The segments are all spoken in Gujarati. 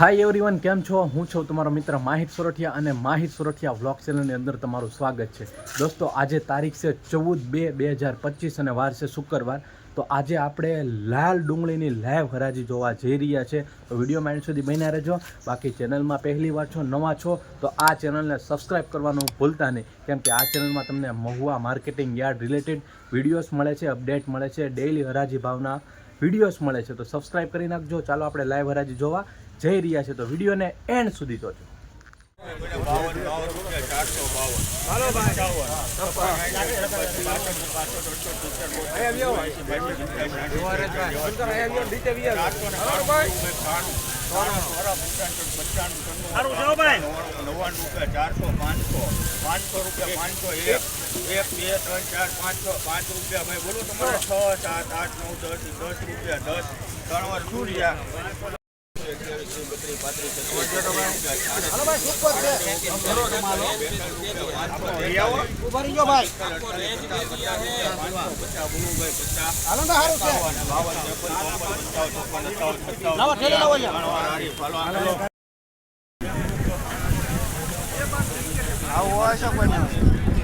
હાય એવરીવન કેમ છો? હું છું તમારો મિત્ર માહિત સોરઠિયા અને માહિત સોરઠિયા વ્લોગ ચેનલની અંદર તમારું સ્વાગત છે. દોસ્તો, આજે તારીખ છે ચૌદ બે બે હજાર પચીસ અને વાર છે શુક્રવાર. તો આજે આપણે લાલ ડુંગળીની લાઈવ હરાજી જોવા જઈ રહ્યા છે. તો વિડીયોમાં એન્ડ સુધી બન્યા રહેજો. બાકી ચેનલમાં પહેલી વાર છો, નવા છો, તો આ ચેનલને સબસ્ક્રાઈબ કરવાનું ભૂલતા નહીં. કેમ કે આ ચેનલમાં તમને Mahuva marketing yard related videos મળે છે અપડેટ મળે છે ડેઇલી હરાજી ભાવના વિડીયોઝ મળે છે તો સબસ્ક્રાઈબ કરી નાખજો. ચાલો આપણે લાઈવ હરાજી જોવા જઈ રહ્યા છે તો વિડીયોને એન્ડ સુધી જોજો. નવ્વાણું રૂપિયા ચારસો પાંચસો. પાંચસો રૂપિયા પાંચસો એક. એક બે ત્રણ ચાર પાંચ છ પાંચ રૂપિયા. ભાઈ બોલું તમારે. છ સાત આઠ નવ દસ દસ રૂપિયા દસ. ત્રણ વાર સૂર્યા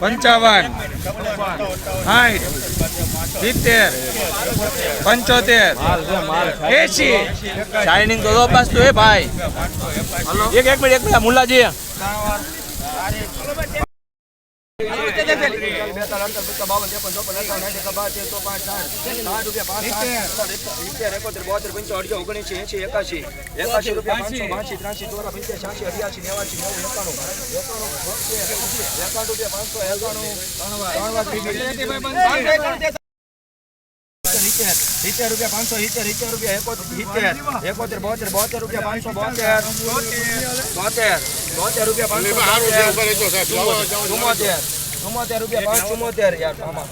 પંચાવન. સાઠ સિત્તેર. પંચોતેર. એસી શાઇનિંગ તો પાસ તો એ ભાઈ. એક એક મિનિટ એક મિનિટ મુલ્લાજી. સિત્તેર. રૂપિયા પાંચસો સિત્તેર સિત્તેર રૂપિયા એકોતેર એકોતેર બોતેર બોતેર રૂપિયા પાંચસો બોતેર બોતેર બોતેર રૂપિયા પાંચસો ચુમ્મોતેર ચુમ્મોતેર રૂપિયા પાંચ ચુમ્મોતેર યાર આમાં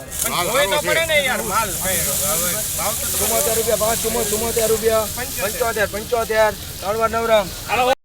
ચુમ્મોતેર રૂપિયા પાંચ ચુમ્મો ચુમ્મોતેર રૂપિયા. પંચોતેર પંચોતેર. ત્રણ વાર નવરંગ.